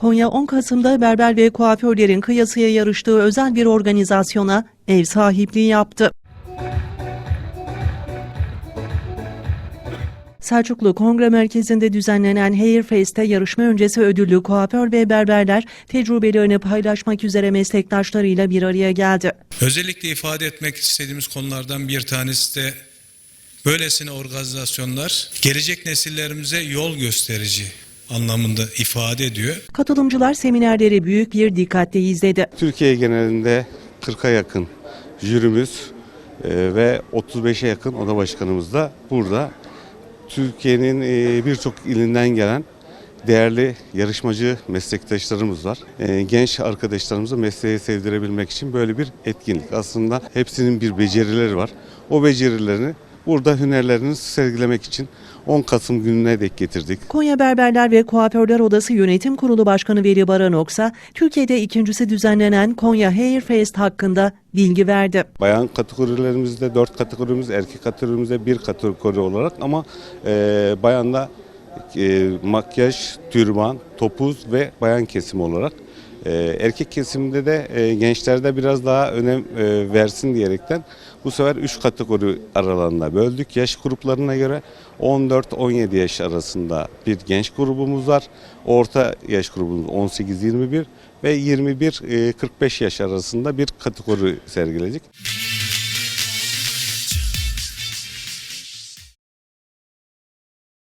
Konya 10 Kasım'da berber ve kuaförlerin kıyasıya yarıştığı özel bir organizasyona ev sahipliği yaptı. Selçuklu Kongre Merkezi'nde düzenlenen Hair Fest'te yarışma öncesi ödüllü kuaför ve berberler tecrübelerini paylaşmak üzere meslektaşlarıyla bir araya geldi. Özellikle ifade etmek istediğimiz konulardan bir tanesi de böylesine organizasyonlar gelecek nesillerimize yol gösterici anlamında ifade ediyor. Katılımcılar seminerleri büyük bir dikkatle izledi. Türkiye genelinde 40'a yakın jürimiz e, ve 35'e yakın oda başkanımız da burada. Türkiye'nin e, birçok ilinden gelen değerli yarışmacı meslektaşlarımız var. E, Genç arkadaşlarımızı mesleğe sevdirebilmek için böyle bir etkinlik. Aslında hepsinin bir becerileri var. O becerilerini burada hünerlerini sergilemek için 10 Kasım gününe dek getirdik. Konya Berberler ve Kuaförler Odası Yönetim Kurulu Başkanı Veli Baranoksa, Türkiye'de ikincisi düzenlenen Konya Hair Fest hakkında bilgi verdi. Bayan kategorilerimizde 4 kategorimiz, erkek kategorimizde 1 kategori olarak ama e, bayanda e, makyaj, türban, topuz ve bayan kesimi olarak. E, erkek kesiminde de e, gençlerde biraz daha önem e, versin diyerekten bu sefer 3 kategori aralarında böldük. Yaş gruplarına göre 14-17 yaş arasında bir genç grubumuz var. Orta yaş grubumuz 18-21 ve 21-45 yaş arasında bir kategori sergiledik.